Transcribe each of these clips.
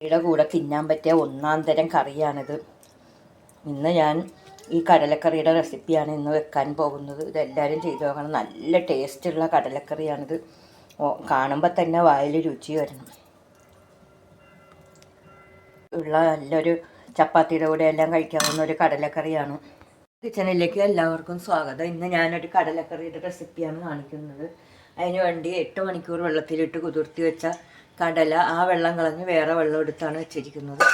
കറിയുടെ കൂടെ തിന്നാൻ പറ്റിയ ഒന്നാം തരം കറിയാണിത്. ഇന്ന് ഞാൻ ഈ കടലക്കറിയുടെ റെസിപ്പിയാണ് ഇന്ന് വെക്കാൻ പോകുന്നത്. ഇതെല്ലാവരും ചെയ്തു നോക്കണം. നല്ല ടേസ്റ്റുള്ള കടലക്കറിയാണിത്. കാണുമ്പോൾ തന്നെ വായിൽ രുചി വരണം. ഉള്ള നല്ലൊരു ചപ്പാത്തിയുടെ കൂടെ എല്ലാം കഴിക്കാവുന്ന ഒരു കടലക്കറിയാണ്. കിച്ചണിലേക്ക് എല്ലാവർക്കും സ്വാഗതം. ഇന്ന് ഞാനൊരു കടലക്കറിയുടെ റെസിപ്പിയാണ് കാണിക്കുന്നത്. അതിന് വേണ്ടി എട്ട് മണിക്കൂർ വെള്ളത്തിലിട്ട് കുതിർത്തി വെച്ച കടല ആ വെള്ളം കളഞ്ഞ് വേറെ വെള്ളം എടുത്താണ് വെച്ചിരിക്കുന്നത്.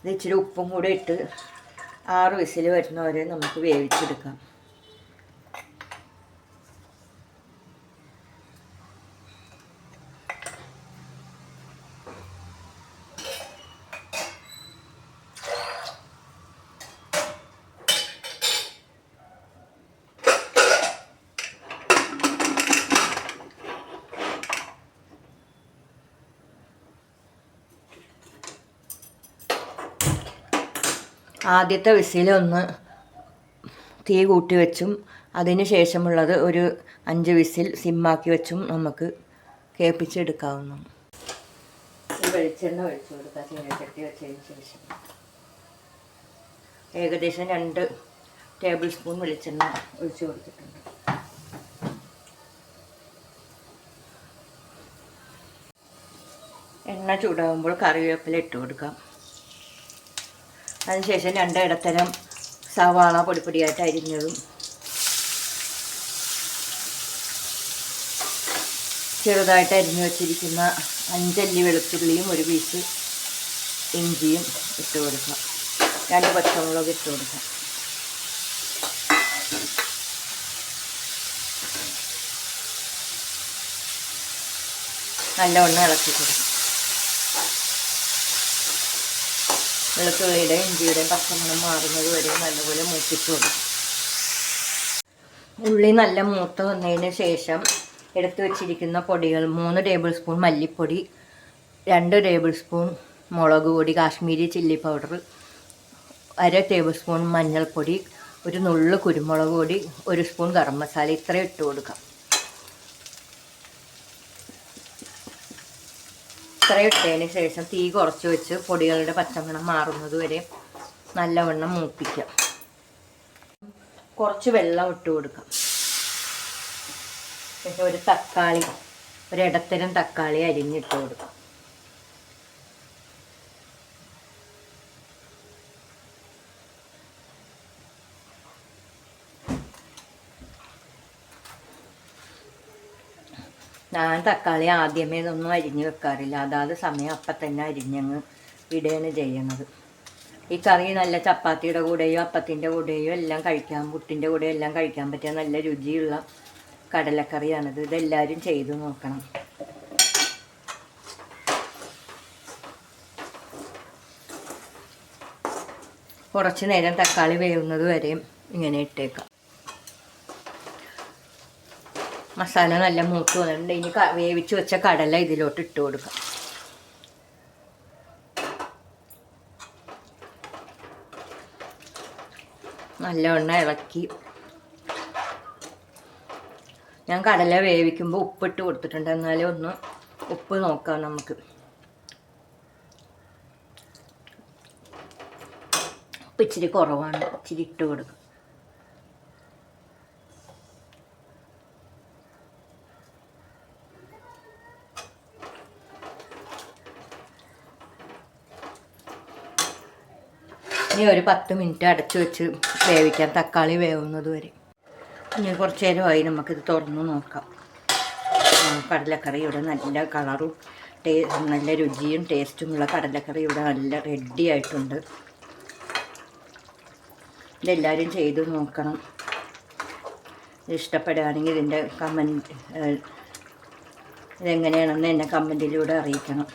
ഇത് ഇച്ചിരി ഉപ്പും കൂടെ ഇട്ട് ആറ് വിസിൽ വരുന്നവരെ നമുക്ക് വേവിച്ചെടുക്കാം. ആദ്യത്തെ വിസിലൊന്ന് തീ കൂട്ടി വെച്ചും അതിന് ശേഷമുള്ളത് ഒരു അഞ്ച് വിസിൽ സിമ്മാക്കി വെച്ചും നമുക്ക് കേൾപ്പിച്ചെടുക്കാവുന്നു. വെളിച്ചെണ്ണ ഒഴിച്ചു കൊടുക്കുക ചീനച്ചട്ടി വെച്ചതിന് ശേഷം. ഏകദേശം രണ്ട് ടേബിൾ സ്പൂൺ വെളിച്ചെണ്ണ ഒഴിച്ചു കൊടുത്തിട്ടുണ്ട്. എണ്ണ ചൂടാകുമ്പോൾ കറിവേപ്പില ഇട്ട് കൊടുക്കാം. അതിനുശേഷം രണ്ടിടത്തരം സവാള പൊടിപ്പൊടിയായിട്ട് അരിഞ്ഞതും ചെറുതായിട്ട് അരിഞ്ഞു വച്ചിരിക്കുന്ന അഞ്ചല്ലി വെളുത്തുള്ളിയും ഒരു പീസ് ഇഞ്ചിയും ഇട്ട് കൊടുക്കാം രണ്ട് പച്ചമുളക് ഇട്ട് കൊടുക്കാം നല്ലവണ്ണം ഇളക്കി കൊടുക്കും വെളുത്തുള്ളിയുടെ ഇഞ്ചിയുടെ പച്ചമണം മാറുന്നത് വരെ നല്ലപോലെ മൂപ്പിച്ചു കൊടുക്കും ഉള്ളി നല്ല മൂത്ത് വന്നതിന് ശേഷം എടുത്തു വെച്ചിരിക്കുന്ന പൊടികൾ മൂന്ന് ടേബിൾ സ്പൂൺ മല്ലിപ്പൊടി രണ്ട് ടേബിൾ സ്പൂൺ മുളക് പൊടി കാശ്മീരി ചില്ലി പൗഡർ അര ടേബിൾ സ്പൂൺ മഞ്ഞൾപ്പൊടി ഒരു നുള്ളു കുരുമുളക് പൊടി ഒരു സ്പൂൺ ഗരം മസാല ഇത്രയും ഇട്ട് കൊടുക്കാം. ഇത്രയും ഇട്ടതിന് ശേഷം തീ കുറച്ച് വെച്ച് പൊടികളുടെ പച്ചമണം മാറുന്നത് വരെ നല്ലവണ്ണം മൂപ്പിക്കാം. കുറച്ച് വെള്ളം ഇട്ട് കൊടുക്കാം. പിന്നെ ഒരു തക്കാളി ഒരു ഇടത്തരം തക്കാളി അരിഞ്ഞിട്ട് കൊടുക്കാം. ഞാൻ തക്കാളി ആദ്യമേ ഇതൊന്നും അരിഞ്ഞ് വെക്കാറില്ല. അതാത് സമയം അപ്പം തന്നെ അരിഞ്ഞങ്ങ് ഇടുകയാണ് ചെയ്യണത്. ഈ കറി നല്ല ചപ്പാത്തിയുടെ കൂടെയോ അപ്പത്തിന്റെ കൂടെയോ എല്ലാം കഴിക്കാം. പുട്ടിന്റെ കൂടെയോ എല്ലാം കഴിക്കാൻ പറ്റിയ നല്ല രുചിയുള്ള കടലക്കറിയാണിത്. ഇതെല്ലാവരും ചെയ്തു നോക്കണം. കുറച്ച് നേരം തക്കാളി വേവുന്നത് വരെയും ഇങ്ങനെ ഇട്ടേക്കാം. മസാല നല്ല മൂത്ത് വന്നിട്ടുണ്ട്. ഇനി വേവിച്ച് വെച്ച കടല ഇതിലോട്ട് ഇട്ട് കൊടുക്കാം. നല്ലവണ്ണം ഇളക്കി. ഞാൻ കടല വേവിക്കുമ്പോൾ ഉപ്പിട്ട് കൊടുത്തിട്ടുണ്ട്. എന്നാലും ഒന്ന് ഉപ്പ് നോക്കാം നമുക്ക്. ഉപ്പ് ഇച്ചിരി കുറവാണ്. ഇച്ചിരി ഇട്ട് കൊടുക്കും. ഇനി ഒരു പത്ത് മിനിറ്റ് അടച്ചു വെച്ച് വേവിക്കാം. തക്കാളി വേവുന്നത് വരെ. ഇനി കുറച്ച് നേരമായി നമുക്കിത് തുറന്നു നോക്കാം. കടലക്കറി ഇവിടെ നല്ല കളറും ടേ നല്ല രുചിയും ടേസ്റ്റുമുള്ള കടലക്കറി ഇവിടെ നല്ല റെഡി ആയിട്ടുണ്ട്. ഇതെല്ലാവരും ചെയ്ത് നോക്കണം. ഇഷ്ടപ്പെടുകയാണെങ്കിൽ ഇതിന്റെ കമന്റ് ഇതെങ്ങനെയാണെന്ന് എന്നെ കമന്റിലൂടെ അറിയിക്കണം.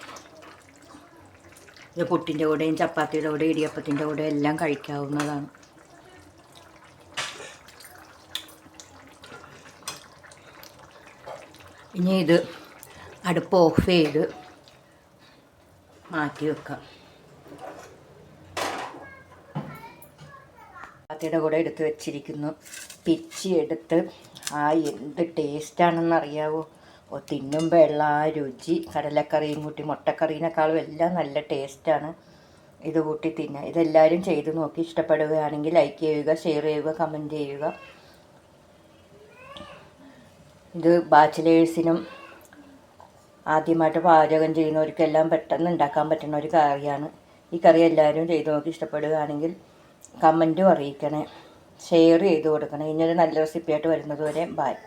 ഇത് പുട്ടിന്റെ കൂടെയും ചപ്പാത്തിയുടെ കൂടെ ഇടിയപ്പത്തിന്റെ കൂടെ എല്ലാം കഴിക്കാവുന്നതാണ്. ഇനി ഇത് അടുപ്പ് ഓഫ് ചെയ്ത് മാറ്റി വെക്കാം. ചപ്പാത്തിയുടെ കൂടെ എടുത്ത് വെച്ചിരിക്കുന്നു. പിച്ചി എടുത്ത്. ആ എന്ത് ടേസ്റ്റാണെന്ന് ഓ തിന്നുമ്പോൾ ആ രുചി. കടലക്കറിയും കൂട്ടി മുട്ടക്കറീനേക്കാളും എല്ലാം നല്ല ടേസ്റ്റാണ് ഇത് കൂട്ടി തിന്നുക ഇതെല്ലാവരും ചെയ്ത് നോക്കി ഇഷ്ടപ്പെടുകയാണെങ്കിൽ ലൈക്ക് ചെയ്യുക ഷെയർ ചെയ്യുക കമന്റ് ചെയ്യുക. ഇത് ബാച്ചിലേഴ്സിനും ആദ്യമായിട്ട് പാചകം ചെയ്യുന്നവർക്കെല്ലാം പെട്ടെന്ന് ഉണ്ടാക്കാൻ പറ്റുന്ന ഒരു കറിയാണ്. ഈ കറി എല്ലാവരും ചെയ്ത് നോക്കി ഇഷ്ടപ്പെടുകയാണെങ്കിൽ കമന്റും അറിയിക്കണേ. ഷെയർ ചെയ്ത് കൊടുക്കണേ. ഇനിയൊരു നല്ല റെസിപ്പിയായിട്ട് വരുന്നത് വരെ ബായ്